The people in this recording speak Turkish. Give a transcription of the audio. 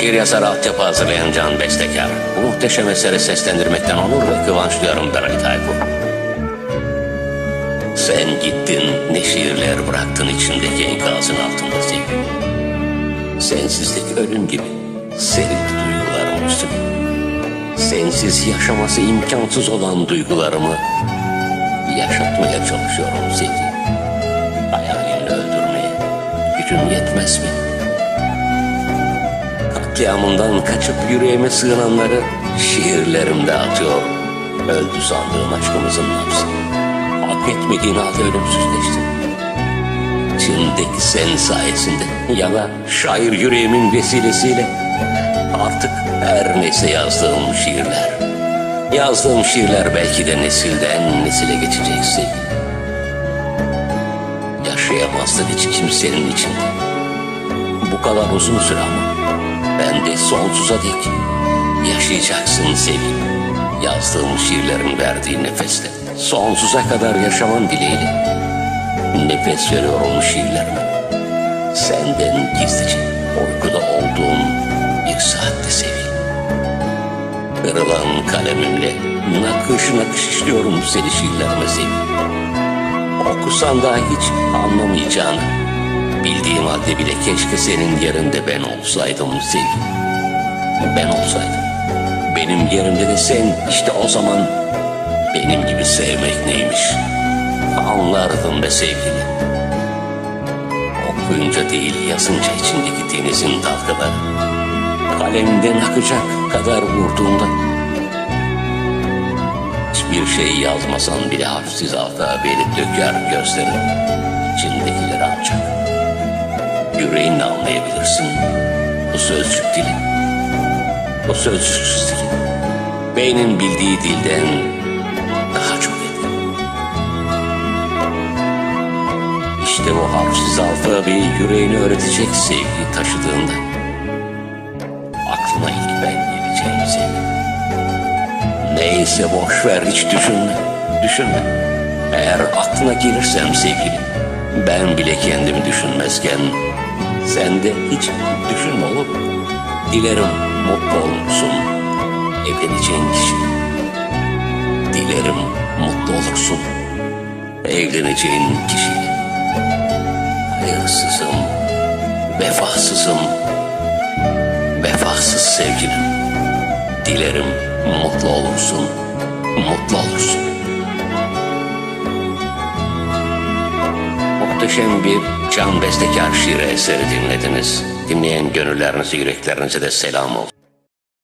Şiir yazar altyapı hazırlayan Can Bestekar. Bu muhteşem eseri seslendirmekten onur ve kıvanç duyarım ben Ali Tayfur. Sen gittin ne şiirler bıraktın içimdeki enkazın altında sevgilim. Sensizlik ölüm gibi serildi duygularım üstüme. Sensiz yaşaması imkansız olan duygularımı yaşatmaya çalışıyorum sevgilim. Hayalini öldürmeye gücüm yetmez mi? Katliamından kaçıp yüreğime sığınanları şiirlerimde atıyorum. Öldü sandığım aşkımızın nabzı. Hak etmediğin halde ölümsüzleştin. İçimdeki sen sayesinde ya da şair yüreğimin vesilesiyle artık her neyse yazdığım şiirler. Yazdığım şiirler belki de nesilden nesile geçecek sevgilim. Yaşayamazdın hiç kimsenin içinde. Bu kadar uzun süre ama ben de sonsuza dek yaşayacaksın sevgilim. Yazdığım şiirlerin verdiği nefesle sonsuza kadar yaşaman dileğiyle nefes veriyorum şiirlerime. Senden gizlice uykuda olduğum bir saatte sevgilim. Kırılan kalemimle nakış nakış işliyorum seni şiirlerime sevgilim. Okusan da hiç anlamayacağını bildiğim halde bile keşke senin yerinde ben olsaydım sevgilim. Ben olsaydım. Benim yerimde de sen işte o zaman benim gibi sevmek neymiş anlardın be sevgilim. Okuyunca değil yazınca içindeki denizin dalgaları kalemden akacak kadar vurduğunda hiçbir şey yazmasan bile harfsiz alfabeli döker gözlerin içindekileri ancak yüreğinle anlayabilirsin. Bu sözcük dili bu sözcüksüz dili beynin bildiği dilden daha çok etkili İşte o harfsiz alfabeyi yüreğine öğretecek sevgi taşıdığında. Aklına ilk ben geleceğim sevgi. Neyse boş ver hiç düşünme, düşünme. Eğer aklına gelirsem sevgilim, ben bile kendimi düşünmezken sen de hiç düşünme olur? Dilerim mutlu olursun evleneceğin kişi. Dilerim mutlu olursun evleneceğin kişiyle. Hayırsızım, vefasızım, vefasız sevgilim. Dilerim mutlu olursun, mutlu olursun. Muhteşem bir can bestekar şiir eseri dinlediniz. Dinleyen gönüllerinize, yüreklerinize de selam olsun.